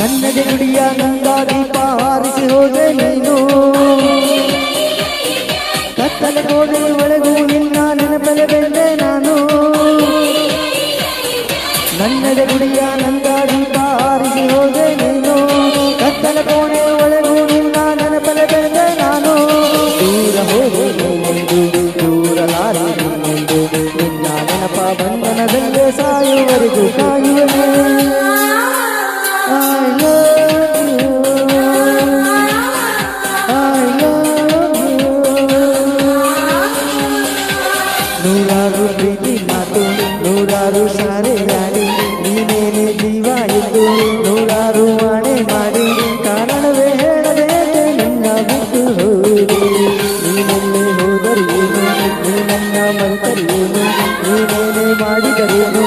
ನನ್ನದೇ ನುಡಿಯ ನಂದ ದೀಪ ಹಾರಿಸಿ ಹೋದೆ ನೀನು. ಕತ್ತಲ ಕೋಣೆ ಒಳಗೂ ನಿನ್ನ ನೆನಪಲೆ ಬೆಂದೆ ನಾನು. ನನ್ನದೇ ನುಡಿಯ ನಂದ ದೀಪ ಹಾರಿಸಿ ಹೋದೆ ನೀನು. ಕತ್ತಲ ಕೋಣೆ ಒಳಗೂ ನಿನ್ನ ನೆನಪಲೆ ಬೆಂದೆ ನಾನು. ದೂರ ಹೋದೆ ನೀನೆಂದು ದೂರಲಾರೆ ನೀನೆಂದು ನಿನ್ನ ನೆನಪ ಬಂಧನದಲ್ಲೇ ಸಾಯುವರೆಗೂ ಕಾಯುವನೆ ನೂರಾರು ಪ್ರೀತಿ ಮಾತು ನೂರಾರು ಸಾರೆ ಗಾಡಿ ನೀನೇನೆ ಜೀವ ಇದ್ದು ನೂರಾರು ಮಾಡೆ ಮಾಡಿ ಕಾರಣವೇ ಹೇಳಬೇಕು ನಿನ್ನ ಬಿಟ್ಟು ಹೋಗಿ ನೀನಲ್ಲಿ ಹೋದರು ಏನು ನೀನನ್ನ ಮರೆತರು ಏನು ನೀನೇನೆ ಮಾಡಿದರೇನು